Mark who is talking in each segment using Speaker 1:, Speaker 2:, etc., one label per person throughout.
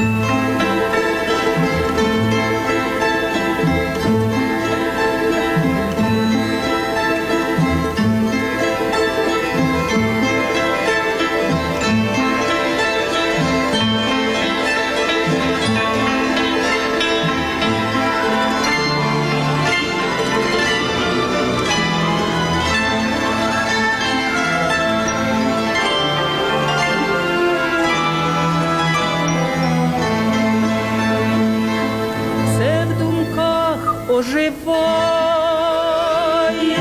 Speaker 1: Thank you. Думках оживає,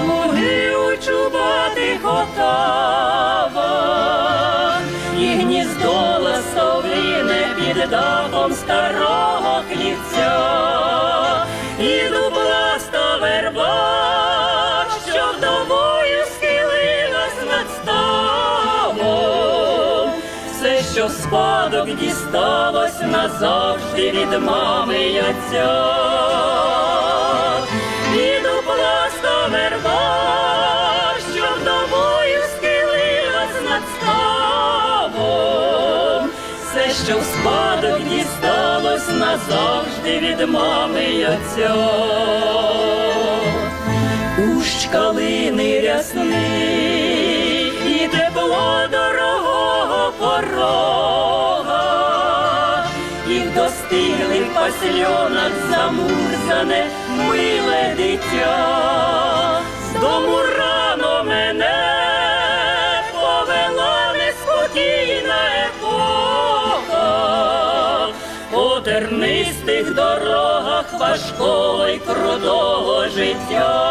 Speaker 1: луги у чубатих і гніздо ласовине під дахом старого хлівця, і дубласта верба, що вдовою схилилась над ставом. Все, що спадок дісталось назавжди від мами й отця. Верба, що вдовою схилилась над ставом. Все, що в спадок дісталось назавжди від мами й отця. Кущ калини рясний і тепло дорогого порога, і в достиглих пасльонах замурзане миле дитя, з дому рано мене повела неспокійна епоха, по тернистих дорогах важкого й крутого життя.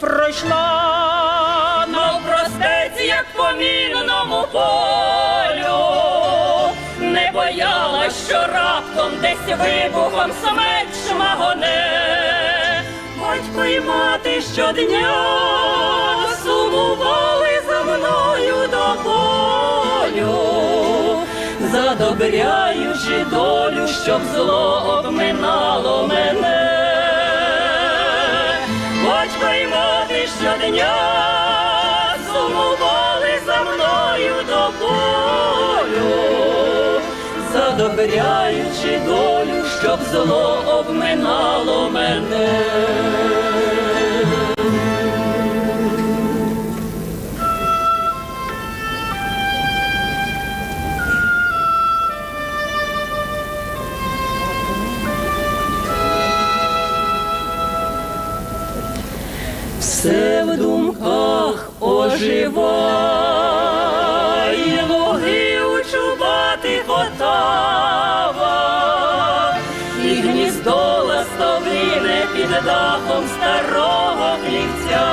Speaker 1: Пройшла навпростець, як по мінному полю, не боялась, що раптом десь вибухом смерть шмагоне. Батько і мати щодня сумували за мною до болю, задобряючи долю, щоб зло обминало мене. Щодня сумували за мною до болю, задобряючи долю, щоб зло обминало мене. Все в думках оживає, луги у чубатих і гніздо ластовине під дахом старого хлівця,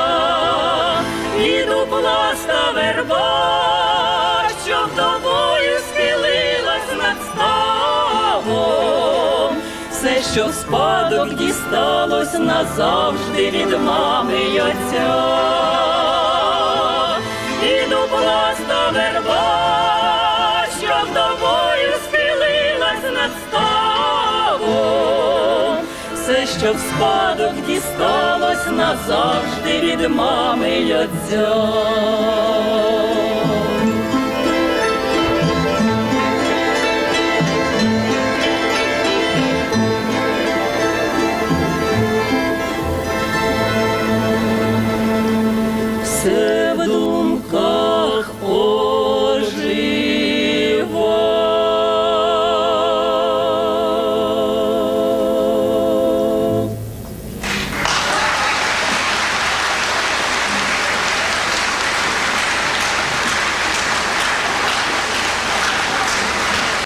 Speaker 1: і дупласта верба, що в спадок дісталось назавжди від мами й отця. І дупласта верба, що вдовою схилилась над ставом. Все, що в спадок дісталось назавжди від мами й отця.